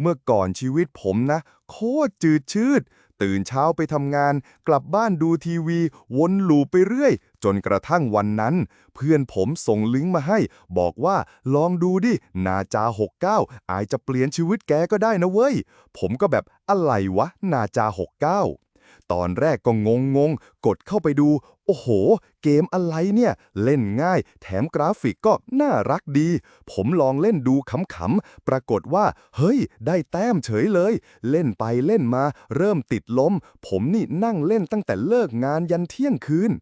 เมื่อก่อนชีวิตผมนะ โคตรจืดชืด ตื่นเช้าไปทำงาน กลับบ้านดูทีวี วนลูปไปเรื่อย จนกระทั่งวันนั้น เพื่อนผมส่งลิงก์มาให้ บอกว่าลองดูดิ นาจา 69 อาจจะเปลี่ยนชีวิตแกก็ได้นะเว้ย ผมก็แบบอะไรวะ นาจา 69 ตอนแรกก็งงงๆกดเข้าไปดู โอ้โห เกมอะไรเนี่ย เล่นง่าย แถมกราฟิกก็น่ารักดี ผมลองเล่นดูขำๆ ปรากฏว่า เฮ้ย ได้แต้มเฉยเลย เล่นไปเล่นมา เริ่มติดลม ผมนี่นั่งเล่นตั้งแต่เลิกงานยันเที่ยงคืน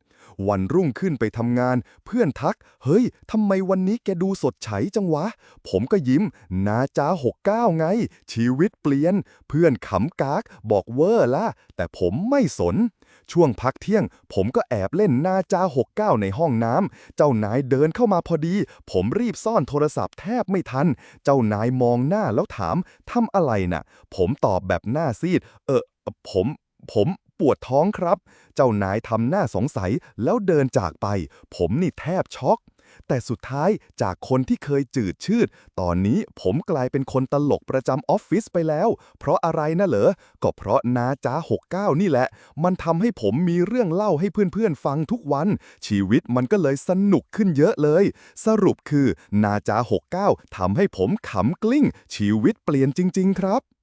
วันรุ่งขึ้นไปทำงาน เพื่อนทัก เฮ้ยทำไมวันนี้แกดูสดใสจังวะ ผมก็ยิ้มนาจ้า69ไง ชีวิตเปลี่ยน เพื่อนขำกาก บอกเวอร์ละแต่ผมไม่สน ช่วงพักเที่ยง ผมก็แอบเล่นนาจา69ในห้องน้ำเจ้านายเดินเข้ามาพอดี ผมรีบซ่อนโทรศัพท์แทบไม่ทัน เจ้านายมองหน้าแล้วถามทำอะไรน่ะ ผมตอบแบบหน้าซีด เออผม ผม ปวดท้องครับ เจ้านายทำหน้าสงสัยแล้วเดินจากไป ผมนี่แทบช็อก แต่สุดท้ายจากคนที่เคยจืดชืด ตอนนี้ผมกลายเป็นคนตลกประจำออฟฟิศไปแล้ว เพราะอะไรนะเหรอ ก็เพราะนาจ้า69 นี่แหละ มันทำให้ผมมีเรื่องเล่าให้เพื่อนๆฟังทุกวัน ชีวิตมันก็เลยสนุกขึ้นเยอะเลย สรุปคือนาจ้า69ทำให้ผมขำกลิ้ง ชีวิตเปลี่ยนจริง ๆ ครับ